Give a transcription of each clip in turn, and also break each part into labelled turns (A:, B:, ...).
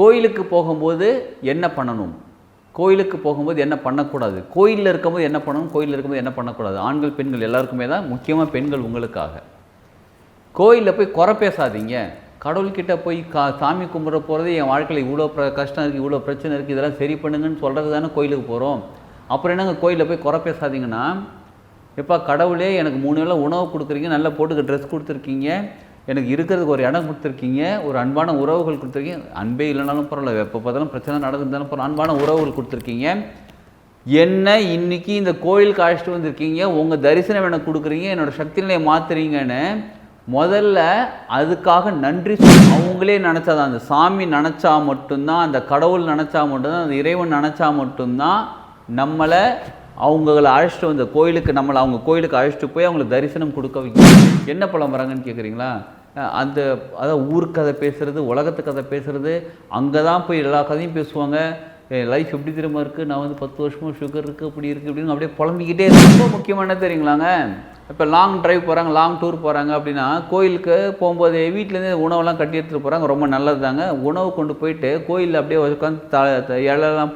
A: கோயிலுக்கு போகும்போது என்ன பண்ணணும்? கோயிலுக்கு போகும்போது என்ன பண்ணக்கூடாது? கோயிலில் இருக்கும்போது என்ன பண்ணணும்? கோயிலில் இருக்கும்போது என்ன பண்ணக்கூடாது? ஆண்கள் பெண்கள் எல்லாருக்குமே தான் முக்கியமாக பெண்கள் உங்களுக்காக. கோயிலில் போய் குறை பேசாதீங்க. கடவுள்கிட்ட போய் கா சாமி கும்பிட போகிறது என் வாழ்க்கையில் இவ்வளோ பிர கஷ்டம் இருக்குது இவ்வளோ பிரச்சனை இருக்குது இதெல்லாம் சரி பண்ணுங்கன்னு சொல்கிறது தானே கோயிலுக்கு போகிறோம் அப்புறம் என்னங்க கோயிலில் போய் குறை பேசாதீங்கன்னா? எப்பா கடவுளே எனக்கு மூணு வேளை உணவு கொடுக்குறீங்க நல்லா போட்டுக்க ட்ரெஸ் கொடுத்துருக்கீங்க. எனக்கு இருக்கிறதுக்கு ஒரு இடம் கொடுத்துருக்கீங்க ஒரு அன்பான உறவுகள் கொடுத்துருக்கீங்க. அன்பே இல்லைனாலும் பரவாயில்ல எப்போ பார்த்தாலும் பிரச்சனை நடந்தாலும் பரவாயில்ல அன்பான உறவுகள் கொடுத்துருக்கீங்க. என்ன இன்றைக்கி இந்த கோயிலுக்கு அழைச்சிட்டு வந்திருக்கீங்க உங்கள் தரிசனம் எனக்கு கொடுக்குறீங்க என்னோட சக்தி நிலையை மாற்றுறீங்கன்னு முதல்ல அதுக்காக நன்றி சொல்லி அவங்களே நினச்சாதான் அந்த சாமி நினச்சா மட்டும்தான் அந்த கடவுள் நினச்சா மட்டும்தான் அந்த இறைவன் நினச்சா மட்டும்தான் நம்மளை அவங்கள அழைச்சிட்டு வந்த கோயிலுக்கு நம்மளை அவங்க கோயிலுக்கு அழைச்சிட்டு போய் அவங்களுக்கு தரிசனம் கொடுக்க வைக்கணும் என்ன பழம் வராங்கன்னு கேட்குறீங்களா அந்த அதான் ஊர் கதை உலகத்து கதை பேசுகிறது அங்கே தான் போய் எல்லா கதையும் பேசுவாங்க. என் லைஃப் எப்படி திரும்ப இருக்குது நான் வந்து பத்து வருஷமாக சுகர் இருக்குது இப்படி இருக்குது அப்படின்னு அப்படியே புலம்பிக்கிட்டே ரொம்ப முக்கியமான தெரியுங்களாங்க? இப்போ லாங் டிரைவ் போகிறாங்க லாங் டூர் போகிறாங்க அப்படின்னா கோயிலுக்கு போகும்போது வீட்டிலேருந்து உணவெல்லாம் கட்டி எடுத்துகிட்டு போகிறாங்க ரொம்ப நல்லது தாங்க உணவு கொண்டு போயிட்டு கோயிலில் அப்படியே உட்காந்து த த-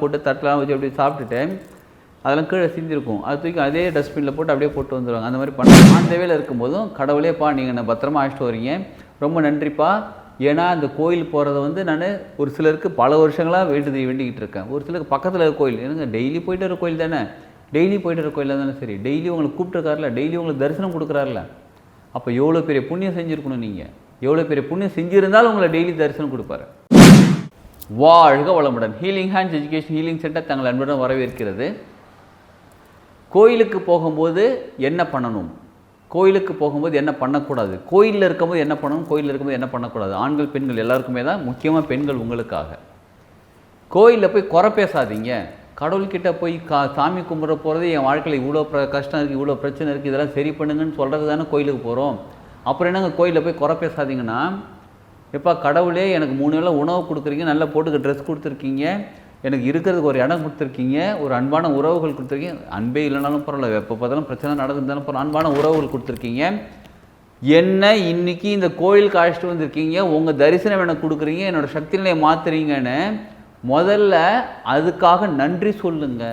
A: போட்டு தட்டெல்லாம் வச்சு அப்படியே சாப்பிட்டுட்டு அதெல்லாம் கீழே சிந்திருக்கும். அது தூக்கி அதே டஸ்ட்பினில் போட்டு அப்படியே போட்டு வந்துடுவாங்க அந்த மாதிரி பண்ண ஆன் இருக்கும்போதும் கடவுளேப்பா நீங்கள் என்ன பத்திரமா அழைச்சிட்டு வரீங்க. ரொம்ப நன்றிப்பா. ஏன்னா அந்த கோயில் போகிறத வந்து நான் ஒரு சிலருக்கு பல வருஷங்களாக வேண்டுதி வேண்டிக்கிட்டு இருக்கேன். ஒரு சிலருக்கு பக்கத்தில் இருக்க கோயில். என்னங்க டெய்லி போயிட்டு வர கோயில் தானே? டெய்லி போயிட்டு வர கோயில் தானே சரி டெய்லி உங்களுக்கு கூப்பிட்டுருக்காருல டெய்லி உங்களுக்கு தரிசனம் கொடுக்குறாருல. அப்போ எவ்வளோ பெரிய புண்ணியம் செஞ்சுருக்கணும் நீங்கள் எவ்வளோ பெரிய புண்ணியம் செஞ்சுருந்தாலும் உங்களை டெய்லி தரிசனம் கொடுப்பாரு. வாழ்க வளமுடன். Healing hands education healing centre தங்கள் அன்புடன் வரவேற்கிறது. கோயிலுக்கு போகும்போது என்ன பண்ணணும்? கோயிலுக்கு போகும்போது என்ன பண்ணக்கூடாது? கோயிலில் இருக்கும்போது என்ன பண்ணணும்? கோயிலில் இருக்கும்போது என்ன பண்ணக்கூடாது? ஆண்கள் பெண்கள் எல்லாருக்குமே தான் முக்கியமாக பெண்கள் உங்களுக்காக. கோயிலில் போய் குறை பேசாதீங்க. கடவுள்கிட்ட போய் கா சாமி கும்பிட போகிறது என் வாழ்க்கையில் இவ்வளோ பிர கஷ்டம் இருக்குது இவ்வளோ பிரச்சனை இருக்குது இதெல்லாம் சரி பண்ணுங்கன்னு சொல்கிறது தானே கோயிலுக்கு போகிறோம் அப்புறம் என்னங்க கோயிலில் போய் குறை பேசாதீங்கன்னா? எப்பா கடவுளே எனக்கு மூணு வேளை உணவு கொடுக்குறீங்க நல்லா போட்டுக்க ட்ரெஸ் கொடுத்துருக்கீங்க. எனக்கு இருக்கிறதுக்கு ஒரு இடம் கொடுத்துருக்கீங்க ஒரு அன்பான உறவுகள் கொடுத்துருக்கீங்க. அன்பே இல்லைனாலும் பரவாயில்ல எப்போ பார்த்தாலும் பிரச்சனை நடந்தாலும் பரவாயில்ல அன்பான உறவுகள் கொடுத்துருக்கீங்க. என்ன இன்னைக்கு இந்த கோயிலுக்கு அழைச்சிட்டு வந்திருக்கீங்க உங்கள் தரிசனம் எனக்கு கொடுக்குறீங்க என்னோடய சக்தி நிலையை மாற்றுறீங்கன்னு முதல்ல அதுக்காக நன்றி சொல்லுங்க.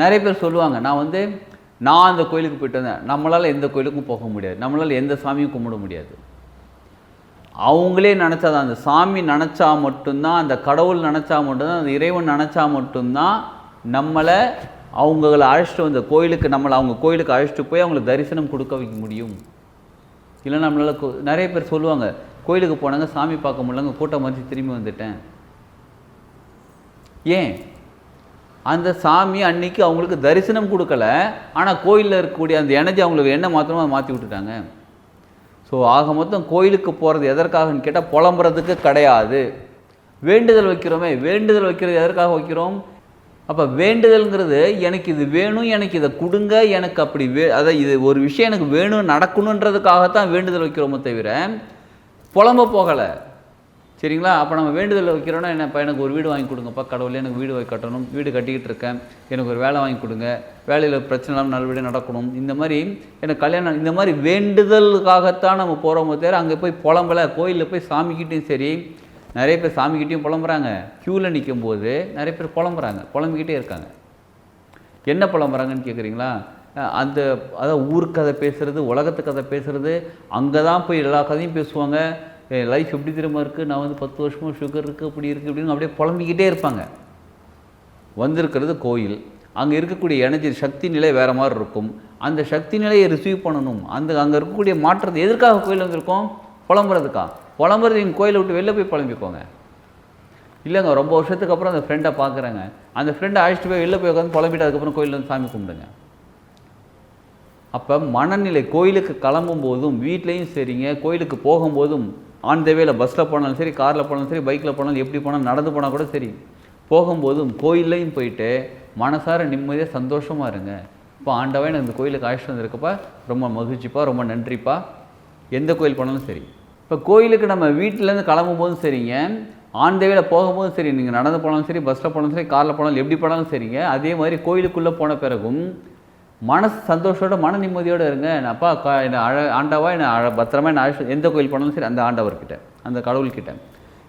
A: நிறைய பேர் சொல்லுவாங்க நான் வந்து நான் அந்த கோயிலுக்கு போயிட்டு வந்தேன். நம்மளால் எந்த கோயிலுக்கும் போக முடியாது. நம்மளால் எந்த சாமியும் கும்பிட முடியாது. அவங்களே நினச்சாதான் அந்த சாமி நினச்சா மட்டும்தான் அந்த கடவுள் நினச்சா மட்டும்தான் அந்த இறைவன் நினச்சா மட்டும்தான் நம்மளை அவங்கள அழைச்சிட்டு வந்த கோயிலுக்கு நம்மளை அவங்க கோயிலுக்கு அழைச்சிட்டு போய் அவங்களுக்கு தரிசனம் கொடுக்க வைக்க முடியும். இல்லை நம்மளால் கோ- நிறைய பேர் சொல்லுவாங்க கோயிலுக்கு போனாங்க சாமி பார்க்க முடியலங்க கூட்டம் மறிச்சு திரும்பி வந்துட்டேன். ஏன்? அந்த சாமி அன்னைக்கு அவங்களுக்கு தரிசனம் கொடுக்கல ஆனால் கோயிலில் இருக்கக்கூடிய அந்த எனர்ஜி அவங்களுக்கு என்ன மாத்திரமோ அதை மாற்றி விட்டுட்டாங்க. ஸோ ஆக மொத்தம் கோயிலுக்கு போகிறது எதற்காகன்னு கேட்டால் புலம்புறதுக்கு கிடையாது. வேண்டுதல் வைக்கிறோமே வேண்டுதல் வைக்கிறது எதற்காக வைக்கிறோம்? அப்போ வேண்டுதல்ங்கிறது எனக்கு இது வேணும் எனக்கு இதை கொடுங்க எனக்கு அப்படி வே அதான் இது ஒரு விஷயம் எனக்கு வேணும் நடக்கணுன்றதுக்காகத்தான் வேண்டுதல் வைக்கிறோமே தவிர புலம்ப போகலை. சரிங்களா? அப்போ நம்ம வேண்டுதல் வைக்கிறோன்னா என்னப்பா எனக்கு ஒரு வீடு வாங்கி கொடுங்கப்பா கடவுளே எனக்கு வீடு வாங்கி கட்டணும் வீடு கட்டிக்கிட்டு இருக்கேன். எனக்கு ஒரு வேலை வாங்கி கொடுங்க. வேலையில் பிரச்சனை இல்லாமல் நல்லபடியாக நடக்கணும். இந்த மாதிரி எனக்கு கல்யாணம் இந்த மாதிரி வேண்டுதலுக்காகத்தான் நம்ம போகிறோமோ தவிர அங்கே போய் புலம்பலை கோயிலில் போய் சாமிக்கிட்டேயும் சரி நிறைய பேர் சாமிக்கிட்டேயும் புலம்புறாங்க. க்யூவில் நிற்கும் போது நிறைய பேர் புலம்புறாங்க புலம்பிக்கிட்டே இருக்காங்க. என்ன புலம்புறாங்கன்னு கேட்குறீங்களா அந்த அதாவது ஊர் கதை பேசுகிறது உலகத்து கதை பேசுகிறது அங்கே தான் போய் எல்லா கதையும் பேசுவாங்க. லைஃப் எப்படி திரும்ப இருக்குது நான் வந்து பத்து வருஷமாக சுகர் இருக்குது அப்படி இருக்குது அப்படின்னு அப்படியே புலம்பிக்கிட்டே இருப்பாங்க. வந்திருக்கிறது கோயில். அங்கே இருக்கக்கூடிய எனர்ஜி சக்தி நிலை வேறு மாதிரி இருக்கும். அந்த சக்தி நிலையை ரிசீவ் பண்ணணும். அந்த அங்கே இருக்கக்கூடிய மாற்றத்தை எதற்காக கோயில் வந்திருக்கோம்? புலம்புறதுக்கா? புலம்புறது எங்கள் கோயிலை விட்டு வெளில போய் புலம்பிக்கோங்க. இல்லைங்க ரொம்ப வருஷத்துக்கு அப்புறம் அந்த ஃப்ரெண்டை பார்க்குறேங்க. அந்த ஃப்ரெண்டை அழைச்சிட்டு போய் வெளில போய் உட்காந்து புலம்பிட்டு அதுக்கப்புறம் கோயிலில் வந்து சாமி கும்பிடுங்க. அப்போ மனநிலை கோயிலுக்கு கிளம்பும் போதும் வீட்லேயும் சரிங்க கோயிலுக்கு போகும்போதும் ஆன் தேவையில் பஸ்ஸில் போனாலும் சரி காரில் போனாலும் சரி பைக்கில் போனாலும் எப்படி போனாலும் நடந்து போனால் கூட சரி. போகும்போதும் கோயில்லையும் போயிட்டு மனசார நிம்மதியாக சந்தோஷமாக இருங்க. இப்போ ஆண்டவன் எனக்கு இந்த கோயிலுக்கு அழைச்சிட்டு வந்திருக்கப்பா ரொம்ப மகிழ்ச்சிப்பா ரொம்ப நன்றிப்பா. எந்த கோயில் போனாலும் சரி. இப்போ கோயிலுக்கு நம்ம வீட்டிலேருந்து கிளம்பும் போதும் சரிங்க. ஆன் தேவையில் போகும்போதும் சரி. நீங்கள் நடந்து போனாலும் சரி பஸ்ஸில் போனாலும் சரி காரில் போனாலும் எப்படி போனாலும் சரிங்க. அதே மாதிரி கோயிலுக்குள்ளே போன பிறகும் மனசு சந்தோஷத்தோட மன நிம்மதியோடு இருங்க. என் அப்பா கா- என்னை அழ ஆண்டவா என்னை அழ பத்திரமா என்னை அழைச்சு எந்த கோயில் போனாலும் சரி அந்த ஆண்டவர்கிட்ட அந்த கடவுள்கிட்ட.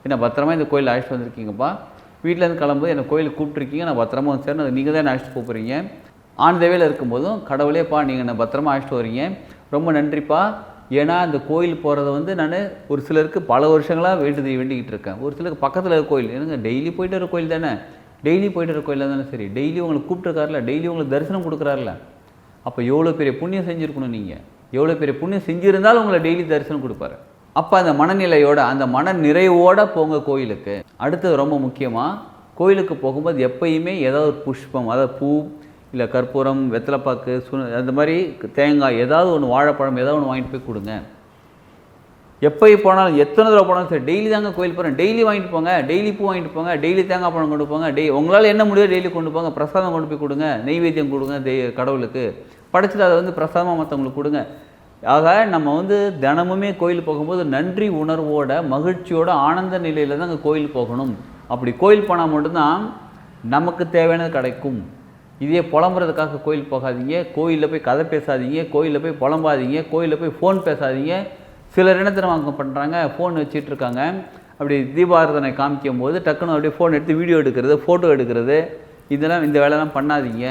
A: என்னை பத்திரமா இந்த கோயில் அழைச்சிட்டு வந்திருக்கீங்கப்பா. வீட்டிலேருந்து கிளம்பும்போது என்னை கோயிலுக்கு கூப்பிட்ருக்கீங்க நான் பத்திரமா வந்து சேர்ந்து நீங்கள் தான் அழைச்சிட்டு போகிறீங்க ஆண்டவையில் இருக்கும்போதும் கடவுளேப்பா நீங்கள் என்னை பத்திரமா அழைச்சிட்டு வரீங்க. ரொம்ப நன்றிப்பா. ஏன்னா அந்த கோயில் போகிறத வந்து நான் ஒரு சிலருக்கு பல வருஷங்களாக வேண்டுதல் வேண்டிக்கிட்டு இருக்கேன். ஒரு சிலருக்கு பக்கத்தில் இருக்க கோயில் என்னங்க டெய்லி போயிட்டு வர கோயில் தானே? டெய்லி போயிட்டு வர கோயில் தானே சரி டெய்லி உங்களுக்கு கூப்பிட்டுருக்காருல டெய்லி உங்களுக்கு தரிசனம் கொடுக்குறாருல? அப்போ எவ்வளோ பெரிய புண்ணியம் செஞ்சுருக்கணும் நீங்கள் எவ்வளோ பெரிய புண்ணியம் செஞ்சுருந்தாலும் உங்களை டெய்லி தரிசனம் கொடுப்பாரு. அப்போ அந்த மனநிலையோட அந்த மன நிறைவோடு போங்க கோயிலுக்கு. அடுத்தது ரொம்ப முக்கியமாக கோயிலுக்கு போகும்போது எப்பயுமே ஏதாவது ஒரு புஷ்பம் அதாவது பூ இல்லை கற்பூரம் வெத்தலைப்பாக்கு சு அந்த மாதிரி தேங்காய் ஏதாவது ஒன்று வாழைப்பழம் ஏதாவது ஒன்று வாங்கிட்டு போய் கொடுங்க. எப்போ போனாலும் எத்தனை தடவை போனாலும் சரி டெய்லி தாங்க கோயில் போகிறேன் டெய்லி வாங்கிட்டு போங்க டெய்லி பூ வாங்கிட்டு போங்க டெய்லி தேங்காய் பழம் கொண்டு போங்க டெய் உங்களால் என்ன முடியுதோ டெய்லி கொண்டு போங்க பிரசாதம் கொண்டு போய் கொடுங்க நெய்வேத்தியம் கொடுங்க தெய் கடவுளுக்கு. படைச்சிட்டு அதை வந்து பிரசாதமாக மற்றவங்களுக்கு கொடுங்க. ஆக நம்ம வந்து தினமுமே கோயில் போகும்போது நன்றி உணர்வோட மகிழ்ச்சியோட ஆனந்த நிலையில் தான் அங்கே கோயில் போகணும். அப்படி கோயில் போனால் மட்டும்தான் நமக்கு தேவையானது கிடைக்கும். இதே புலம்புறதுக்காக கோயில் போகாதீங்க. கோயிலில் போய் கதை பேசாதீங்க. கோயிலில் போய் புலம்பாதீங்க. கோயிலில் போய் ஃபோன் பேசாதீங்க. சிலர் என்ன அவங்க பண்ணுறாங்க ஃபோன் வச்சுட்டு இருக்காங்க. அப்படி தீபாரதனை காமிக்கும் போது டக்குன்னு அப்படியே ஃபோன் எடுத்து வீடியோ எடுக்கிறது ஃபோட்டோ எடுக்கிறது. இதெல்லாம் இந்த வேலைலாம் பண்ணாதீங்க.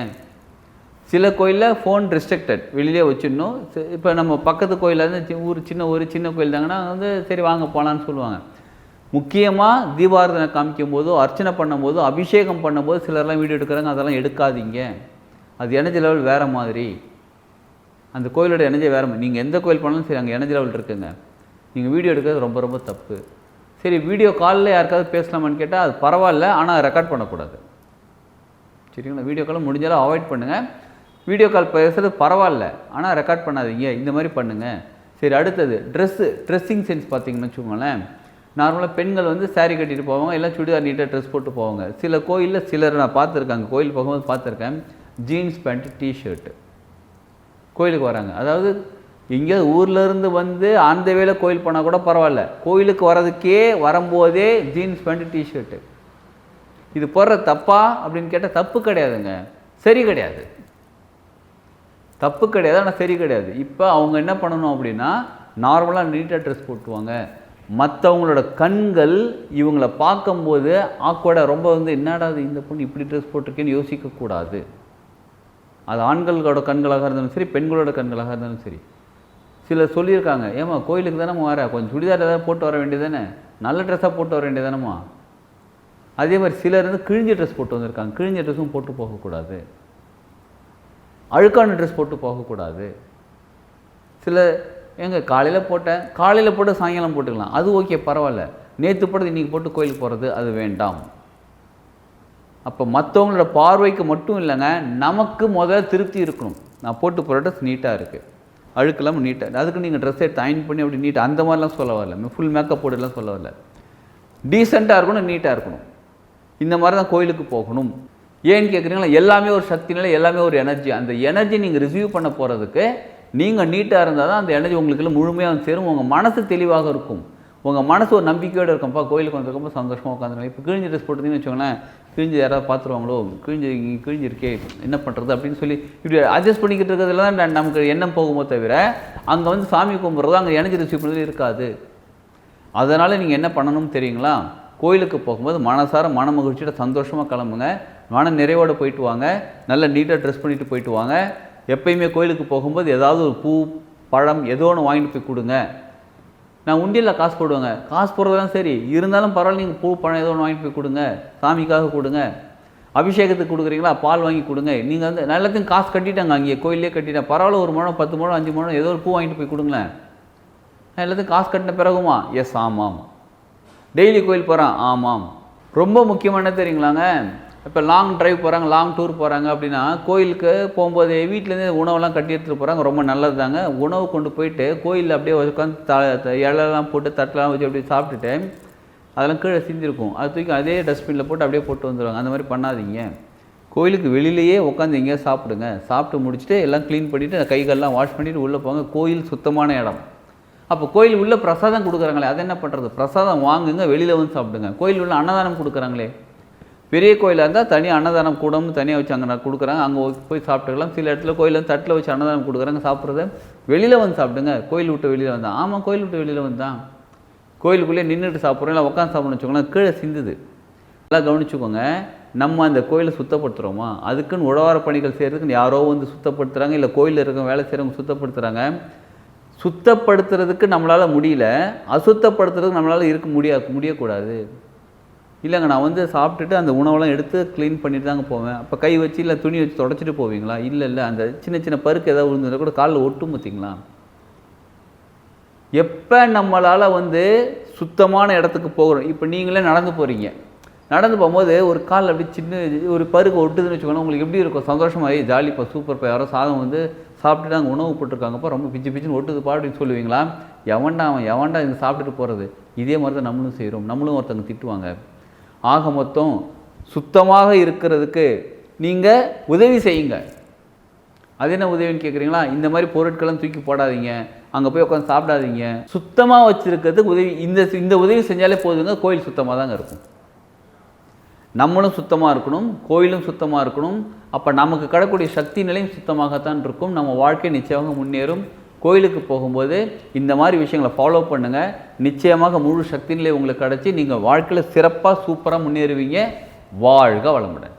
A: சில கோயிலில் ஃபோன் ரெஸ்ட்ரிக்டட் வெளியிலே வச்சிடணும். இப்போ நம்ம பக்கத்து கோயிலில் இருந்து ஊர் சின்ன ஊர் சின்ன கோயில் தாங்கன்னா வந்து சரி வாங்க போகலான்னு சொல்லுவாங்க. முக்கியமாக தீபாரதனை காமிக்கும் போதோ அர்ச்சனை பண்ணும்போதோ அபிஷேகம் பண்ணும்போது சிலர்லாம் வீடியோ எடுக்கிறாங்க அதெல்லாம் எடுக்காதீங்க. அது எனர்ஜி லெவல் வேறு மாதிரி. அந்த கோயிலோட எனர்ஜி வேறு மாதிரி. நீங்கள் எந்த கோயில் பண்ணாலும் சரி அங்கே எனர்ஜி லெவல் இருக்குங்க. நீங்கள் வீடியோ எடுக்கிறது ரொம்ப ரொம்ப தப்பு. சரி வீடியோ காலில் யாருக்காவது பேசலாமான்னு கேட்டால் அது பரவாயில்ல ஆனால் ரெக்கார்ட் பண்ணக்கூடாது. சரிங்களா? வீடியோ காலில் முடிஞ்சாலும் அவாய்ட் பண்ணுங்கள் வீடியோ கால் பேசுறது பரவாயில்ல. ஆனால் ரெக்கார்ட் பண்ணாதீங்க. இந்த மாதிரி பண்ணுங்கள் சரி அடுத்தது. ட்ரெஸ்ஸு ட்ரெஸ்ஸிங் சென்ஸ் பார்த்தீங்கன்னு வச்சுக்கோங்களேன். நார்மலாக பெண்கள் வந்து சாரீ கட்டிட்டு போவாங்க எல்லாம் சுடிதார் நீட்டாக ட்ரெஸ் போட்டு போவாங்க. சில கோயிலில் சிலர் நான் பார்த்துருக்காங்க கோயில் போகும்போது பார்த்துருக்கேன். ஜீன்ஸ் பேண்ட்டு டிஷர்ட்டு கோயிலுக்கு வராங்க. அதாவது எங்கேயாவது ஊர்லேருந்து வந்து அந்த வேளை கோயில் போனால் கூட பரவாயில்ல. கோயிலுக்கு வர்றதுக்கே வரும்போதே ஜீன்ஸ் பேண்ட்டு டிஷர்ட்டு இது போடுற தப்பா அப்படின்னு கேட்டால் தப்பு கிடையாதுங்க. சரி கிடையாது. தப்பு கிடையாது ஆனால் சரி கிடையாது. இப்போ அவங்க என்ன பண்ணணும் அப்படின்னா நார்மலாக நீட்டாக ட்ரெஸ் போட்டுவாங்க மற்றவங்களோட கண்கள் இவங்கள பார்க்கும்போது ஆக்வர்டாக ரொம்ப வந்து என்னடா இது இந்த பொண்ணு இப்படி ட்ரெஸ் போட்டிருக்கேன்னு யோசிக்கக்கூடாது அது ஆண்களோட கண்களாக இருந்தாலும் சரி பெண்களோட கண்களாக இருந்தாலும் சரி. சிலர் சொல்லியிருக்காங்க ஏம்மா கோயிலுக்கு தானே வர? கொஞ்சம் சுடிதார் ஏதாவது போட்டு வர வேண்டியதானே நல்ல ட்ரெஸ்ஸாக போட்டு வர வேண்டியதானம்மா அதே மாதிரி சிலர் வந்து கிழிஞ்ச ட்ரெஸ் போட்டு வந்திருக்காங்க. கிழிஞ்ச ட்ரெஸ்ஸும் போட்டு போகக்கூடாது. அழுக்கான ட்ரெஸ் போட்டு போகக்கூடாது. சில ஏங்க காலையில் போட்டேன் காலையில் போட்டு சாயங்காலம் போட்டுக்கலாம். அது ஓகே பரவாயில்ல. நேற்று போட்டது இன்றைக்கி போட்டு கோயிலுக்கு போகிறது அது வேண்டாம். அப்போ மற்றவங்களோட பார்வைக்கு மட்டும் இல்லைங்க நமக்கு முதல்ல திருப்தி இருக்கணும். நான் போட்டு போகிற ட்ரெஸ் நீட்டாக இருக்குது அழுக்கெல்லாம் நீட்டாக அதுக்கு நீங்கள் ட்ரெஸ் எடுத்து அயன் பண்ணி அப்படி நீட்டாக அந்த மாதிரிலாம் சொல்ல வரல. ஃபுல் மேக்கப் போட்டுலாம் சொல்ல வரல. டீசெண்டாக இருக்கணும் நீட்டாக இருக்கணும். இந்த மாதிரி தான் கோயிலுக்கு போகணும். ஏன்னு கேட்குறீங்களா எல்லாமே ஒரு சக்தினால எல்லாமே ஒரு எனர்ஜி அந்த எனர்ஜி நீங்கள் ரிசீவ் பண்ண போகிறதுக்கு நீங்கள் நீட்டாக இருந்தால் தான் அந்த எனர்ஜி உங்களுக்கு முழுமையாக வந்து சேரும். உங்கள் மனசு தெளிவாக இருக்கும். உங்கள் மனசு ஒரு நம்பிக்கையோடு இருக்கும்ப்பா கோயிலுக்கு வந்திருக்கப்போ சந்தோஷமாக உட்காந்துருங்க இப்போ கிழிஞ்ச ட்ரெஸ் போட்டுருந்தீங்கன்னு வச்சுக்கோங்களேன் கிழிஞ்சு யாராவது பார்த்துருவாங்களோ கிழிஞ்சு இங்கே கிழிஞ்சிருக்கே என்ன பண்ணுறது அப்படின்னு சொல்லி இப்படி அட்ஜஸ்ட் பண்ணிக்கிட்டு இருக்கிறதுல தான் நமக்கு எண்ணம் போகுமோ தவிர அங்கே வந்து சாமி கும்பிட்றது அங்கே எனர்ஜி ரிசீவ் பண்ணுறது இருக்காது. அதனால் நீங்கள் என்ன பண்ணணும்னு தெரியுங்களா? கோயிலுக்கு போகும்போது மனசார மன மகிழ்ச்சியோட சந்தோஷமாக கிளம்புங்க. மன நிறைவோடு போயிட்டு வாங்க. நல்ல நீட்டாக ட்ரெஸ் பண்ணிட்டு போயிட்டு வாங்க. எப்பயுமே கோயிலுக்கு போகும்போது ஏதாவது ஒரு பூ பழம் ஏதோ ஒன்று வாங்கிட்டு போய் கொடுங்க. நான் உண்டியலில் காசு போடுவேங்க. காசு போடுறதெல்லாம் சரி. இருந்தாலும் பரவாயில்ல நீங்கள் பூ பழம் ஏதோ ஒன்று வாங்கிட்டு போய் கொடுங்க. சாமிக்காக கொடுங்க. அபிஷேகத்துக்கு கொடுக்குறீங்களா? பால் வாங்கி கொடுங்க. நீங்கள் வந்து நான் எல்லாத்தையும் காசு கட்டிட்டாங்க அங்கேயே. கோயிலே கட்டிட்டேன். பரவாயில்ல ஒரு முழம் பத்து முழம் அஞ்சு முழம் ஏதோ ஒரு பூ வாங்கிட்டு போய் கொடுங்களேன். நான் எல்லாத்தையும் காசு கட்டின பிறகுமா? எஸ் ஆமாம் டெய்லி கோயில் போகிறான் ஆமாம் ரொம்ப முக்கியமான என்ன தெரியுங்களாங்க? இப்போ லாங் டிரைவ் போகிறாங்க லாங் டூர் போகிறாங்க அப்படின்னா கோயிலுக்கு போகும்போது வீட்டிலேருந்து உணவெல்லாம் கட்டி எடுத்துகிட்டு போகிறாங்க ரொம்ப நல்லது தாங்க உணவு கொண்டு போயிட்டு கோயிலில் அப்படியே உட்காந்து த த- இலையெல்லாம் போட்டு தட்டெல்லாம் வச்சு அப்படியே சாப்பிட்டுட்டு அதெல்லாம் கீழே சிந்திருக்கும். அது தூக்கி அதே டஸ்ட்பினில் போட்டு அப்படியே போட்டு வந்துடுவாங்க அந்த மாதிரி பண்ணாதீங்க. கோயிலுக்கு வெளியிலேயே உட்காந்து எங்கேயா சாப்பிடுங்க. சாப்பிட்டு முடிச்சுட்டு எல்லாம் க்ளீன் பண்ணிவிட்டு கைகள்லாம் வாஷ் பண்ணிவிட்டு உள்ளே போங்க. கோயில் சுத்தமான இடம். அப்போ கோயில் உள்ளே பிரசாதம் கொடுக்குறாங்களே அதை என்ன பண்ணுறது? பிரசாதம் வாங்குங்க வெளியில் வந்து சாப்பிடுங்க. கோயில் உள்ள அன்னதானம் கொடுக்குறாங்களே. பெரிய கோயிலாக இருந்தால் தனி அன்னதானம் கூடம்னு தனியாக வச்சு அங்கே நான் கொடுக்குறாங்க அங்கே போய் சாப்பிட்டுக்கலாம். சில இடத்துல கோயிலில் வந்து தட்டில் வச்சு அன்னதானம் கொடுக்குறாங்க சாப்பிட்றது. வெளியில் வந்து சாப்பிடுங்க. கோயில் விட்டு வெளியில் வந்தான் ஆமாம் கோயில் விட்டு வெளியில் வந்தான் கோயிலுக்குள்ளேயே நின்றுட்டு சாப்பிட்றோம். இல்லை உட்காந்து சாப்பிட்றோம்னு வச்சுக்கோங்களேன். கீழே சிந்துது. நல்லா கவனிச்சுக்கோங்க. நம்ம அந்த கோயிலை சுத்தப்படுத்துகிறோமா அதுக்குன்னு உழவார பணிகள் செய்கிறதுக்குன்னு யாரோ வந்து சுத்தப்படுத்துகிறாங்க இல்லை கோயிலில் இருக்க வேலை செய்கிறவங்க சுத்தப்படுத்துகிறாங்க சுத்தப்படுத்துறதுக்கு நம்மளால் முடியல. அசுத்தப்படுத்துறதுக்கு நம்மளால் இருக்க முடியா முடியக்கூடாது. இல்லைங்க நான் வந்து சாப்பிட்டுட்டு அந்த உணவெல்லாம் எடுத்து க்ளீன் பண்ணிட்டு தாங்க போவேன். அப்போ கை வச்சு இல்லை துணி வச்சு தொடச்சிட்டு போவீங்களா? இல்லை இல்லை அந்த சின்ன சின்ன பருக்கு ஏதாவது விழுந்ததுன்னா கூட காலில் ஒட்டும் பார்த்தீங்களா எப்போ நம்மளால் வந்து சுத்தமான இடத்துக்கு போகிறோம்? இப்போ நீங்களே நடந்து போகிறீங்க நடந்து போகும்போது ஒரு கால் அப்படி சின்ன ஒரு பருக்கு ஒட்டுதுன்னு வச்சுக்கோங்க உங்களுக்கு எப்படி இருக்கும்? சந்தோஷமாயி ஜாலிப்பா சூப்பர்ப்பா யாரோ சாதம் வந்து சாப்பிட்டுட்டு அங்கே உணவு போட்டிருக்காங்கப்பா ரொம்ப பிச்சு பிச்சுன்னு ஒட்டுதுப்பா அப்படின்னு சொல்லுவீங்களா? எவன்டா அவன்? எவன்டா இங்கே சாப்பிட்டுட்டு போகிறது இதே மாதிரி தான் நம்மளும் செய்கிறோம் நம்மளும் ஒருத்தவங்க திட்டுவாங்க. ஆக மொத்தம் சுத்தமாக இருக்கிறதுக்கு நீங்கள் உதவி செய்யுங்க. அது என்ன உதவின்னு கேட்குறீங்களா இந்த மாதிரி பொருட்களும் தூக்கி போடாதீங்க. அங்கே போய் உட்காந்து சாப்பிடாதீங்க. சுத்தமாக வச்சுருக்கிறதுக்கு உதவி இந்த இந்த உதவி செஞ்சாலே போதுங்க. கோயில் சுத்தமாக தாங்க இருக்கும். நம்மளும் சுத்தமாக இருக்கணும். கோயிலும் சுத்தமாக இருக்கணும். அப்போ நமக்கு கிடக்கூடிய சக்தி நிலையும் சுத்தமாகத்தான் இருக்கும். நம்ம வாழ்க்கை நிச்சயமாக முன்னேறும். கோயிலுக்கு போகும்போது இந்த மாதிரி விஷயங்களை ஃபாலோ பண்ணுங்கள் நிச்சயமாக முழு சக்தியிலே உங்களுக்கு கிடச்சி நீங்கள் வாழ்க்கையில் சிறப்பாக சூப்பராக முன்னேறுவீங்க. வாழ்க வளமுடன்.